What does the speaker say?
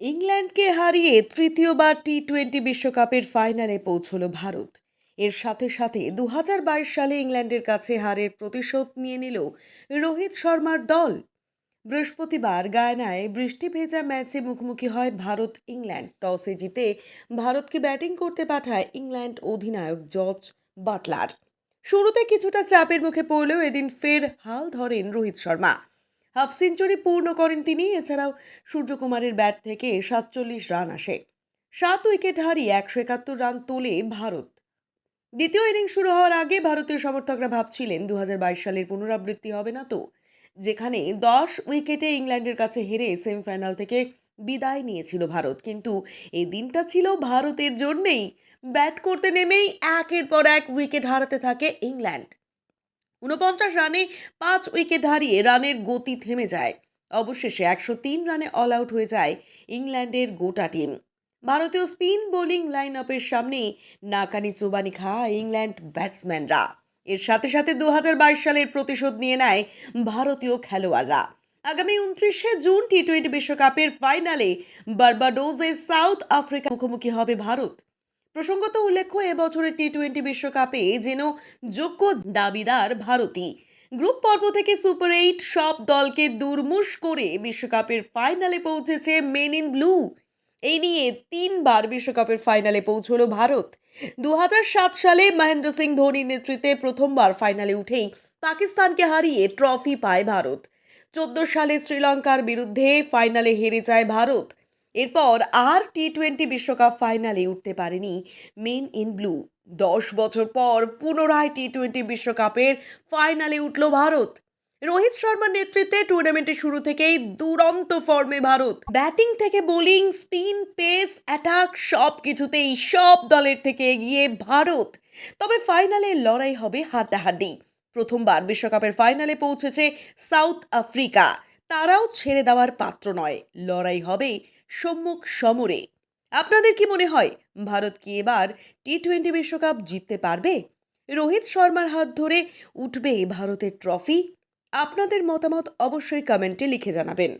ইংল্যান্ডকে হারিয়ে তৃতীয়বার টি টোয়েন্টি বিশ্বকাপের ফাইনালে পৌঁছল ভারত। এর সাথে সাথে দু হাজার বাইশ সালে ইংল্যান্ডের কাছে হারের প্রতিশোধ নিয়ে নিল রোহিত শর্মার দল। বৃহস্পতিবার গায়নায় বৃষ্টি ভেজা ম্যাচে মুখোমুখি হয় ভারত ইংল্যান্ড। টসে জিতে ভারতকে ব্যাটিং করতে পাঠায় ইংল্যান্ড অধিনায়ক জর্জ বাটলার। শুরুতে কিছুটা চাপের মুখে পড়লেও এদিন ফের হাল ধরেন রোহিত শর্মা। হাফ সেঞ্চুরি পূর্ণ করেন তিনি। এছাড়াও সূর্যকুমারের ব্যাট থেকে সাতচল্লিশ রান আসে। সাত উইকেট হারিয়ে একশো একাত্তর রান তোলে ভারত। দ্বিতীয় ইনিংস শুরু হওয়ার আগে ভারতীয় সমর্থকরা ভাবছিলেন দু হাজার বাইশ সালের পুনরাবৃত্তি হবে না তো, যেখানে দশ উইকেটে ইংল্যান্ডের কাছে হেরে সেমিফাইনাল থেকে বিদায় নিয়েছিল ভারত। কিন্তু এই দিনটা ছিল ভারতের জন্যেই। ব্যাট করতে নেমেই একের পর এক উইকেট হারাতে থাকে ইংল্যান্ড। উনপঞ্চাশ রানে পাঁচ উইকেট হারিয়ে রানের গতি থেমে যায়। অবশেষে একশো তিন রানে অল আউট হয়ে যায় ইংল্যান্ডের গোটা টিম ভারতীয় স্পিন বোলিং লাইন আপের সামনে নাকানি চোবানি খায় ইংল্যান্ড ব্যাটসম্যানরা এর সাথে সাথে দু হাজার বাইশ সালের প্রতিশোধ নিয়ে নেয় ভারতীয় খেলোয়াড়রা। আগামী উনত্রিশে জুন টি টোয়েন্টি বিশ্বকাপের ফাইনালে বার্বাডোজে সাউথ আফ্রিকা মুখোমুখি হবে ভারত। প্রসঙ্গত উল্লেখ্য, এবছরের টি টোয়েন্টি বিশ্বকাপে যেন যোগ্য দাবিদার ভারতই। গ্রুপ পর্ব থেকে সুপার এইট সব দলকে দুর্মুশ করে বিশ্বকাপের ফাইনালে পৌঁছেছে মেন ইন ব্লু এই নিয়ে তিনবার বিশ্বকাপের ফাইনালে পৌঁছলো ভারত। দু হাজার সাত সালে মহেন্দ্র সিং ধোনির নেতৃত্বে প্রথমবার ফাইনালে উঠেই পাকিস্তানকে হারিয়ে ট্রফি পায় ভারত। চোদ্দ সালে শ্রীলঙ্কার বিরুদ্ধে ফাইনালে হেরে যায় ভারত। এরপর আর টি টোয়েন্টি বিশ্বকাপ ফাইনালে উঠতে পারেনি মেন ইন ব্লু দশ বছর পর পুনরায় টি টোয়েন্টি বিশ্বকাপের ফাইনালে উঠল ভারত। রোহিত শর্মার নেতৃত্বে টুর্নামেন্টের শুরু থেকেই দুরন্ত ফর্মে ভারত। ব্যাটিং থেকে বোলিং স্পিন পেস অ্যাটাক সব কিছুতেই সব দলের থেকে এগিয়ে ভারত। তবে ফাইনালে লড়াই হবে হাড্ডাহাড্ডি। প্রথমবার বিশ্বকাপের ফাইনালে পৌঁছেছে সাউথ আফ্রিকা তারাও ছেড়ে দেওয়ার পাত্র নয়। লড়াই হবে সম্মুখ সমরে। আপনাদের কি মনে হয়, ভারত কি এবার টি টোয়েন্টি বিশ্বকাপ জিততে পারবে? রোহিত শর্মার হাত ধরে উঠবে ভারতের ট্রফি আপনাদের মতামত অবশ্যই কমেন্টে লিখে জানাবেন।